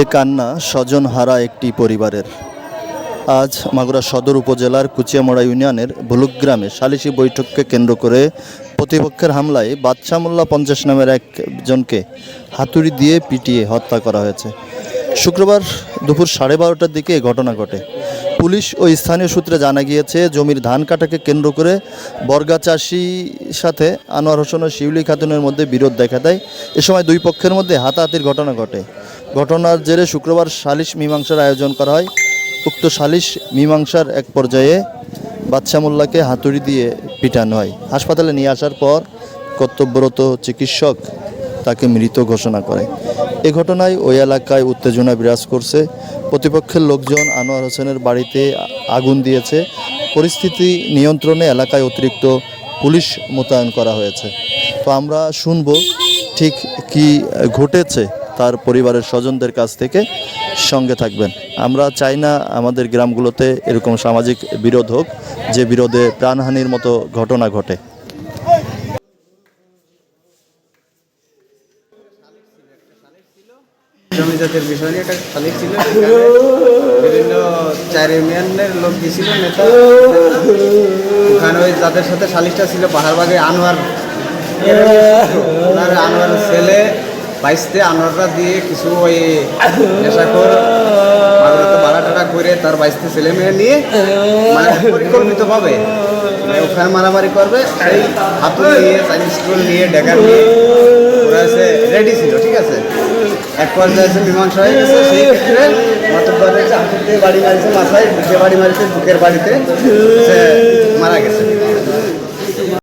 এ কান্না স্বজন হারা একটি পরিবারের। আজ মাগুরা সদর উপজেলার কুচিয়ামড়া ইউনিয়নের ভুলুক গ্রামে সালিসি বৈঠককে কেন্দ্র করে প্রতিপক্ষের হামলায় বাদশা মোল্লা পঞ্চাশ নামের একজনকে হাতুড়ি দিয়ে পিটিয়ে হত্যা করা হয়েছে। শুক্রবার দুপুর সাড়ে বারোটার দিকে ঘটনা ঘটে। পুলিশ ও স্থানীয় সূত্রে জানা গিয়েছে, জমির ধান কাটাকে কেন্দ্র করে বর্গা চাষির সাথে আনোয়ার হোসেন ও শিউলি খাতুনের মধ্যে বিরোধ দেখা দেয়। এ সময় দুই পক্ষের মধ্যে হাতাহাতির ঘটনা ঘটে। ঘটনার জেরে শুক্রবার সালিশ মীমাংসার আয়োজন করা হয়। উক্ত সালিশ মীমাংসার এক পর্যায়ে বাদশা মোল্লাকে হাতুড়ি দিয়ে পিটানো হয়। হাসপাতালে নিয়ে আসার পর কর্তব্যরত চিকিৎসক তাকে মৃত ঘোষণা করে। এ ঘটনায় ওই এলাকায় উত্তেজনা বিরাজ করছে। প্রতিপক্ষের লোকজন আনোয়ার হোসেনের বাড়িতে আগুন দিয়েছে। পরিস্থিতি নিয়ন্ত্রণে এলাকায় অতিরিক্ত পুলিশ মোতায়েন করা হয়েছে। তো আমরা শুনব ঠিক কি ঘটেছে তার পরিবারের স্বজনদের কাছ থেকে। সঙ্গে থাকবেন। আমরা চাই না আমাদের গ্রামগুলোতে এরকম সামাজিক বিরোধ হোক, যে বিরোধে প্রাণহানির মতো ঘটনা ঘটে। জমি জাতের বিষয় নিয়ে একটা খালি ছিল। বিভিন্ন চার ইউনিয়নের লোক গেছিল, নেতা। ওখানে ওই যাদের সাথে সালিশটা ছিল, পাহাড়বাগে আনোয়ার। ওনার আনোয়ারের ছেলে বাইশতে আনোয়াররা দিয়ে কিছু ওই মাগুরাতে ভাড়া টাড়া করে তার বাইশতে ছেলে মেয়ে নিয়ে মানে পরিকল্পিতভাবে মানে ওখানে মারামারি করবে, সেই হাতুড়ি নিয়ে চাইনিজ স্কুল নিয়ে ডেকার নিয়ে, ওরা রেডি ছিল, ঠিক আছে? এক পর্যায়ে এসে মীমাংসা হয়ে গেছে সেই ক্ষেত্রে মাতব্বর হয়েছে বাড়ি মারিছে মাথায়, বুকে বাড়ি মারিছে, বুকের বাড়িতে মারা গেছে।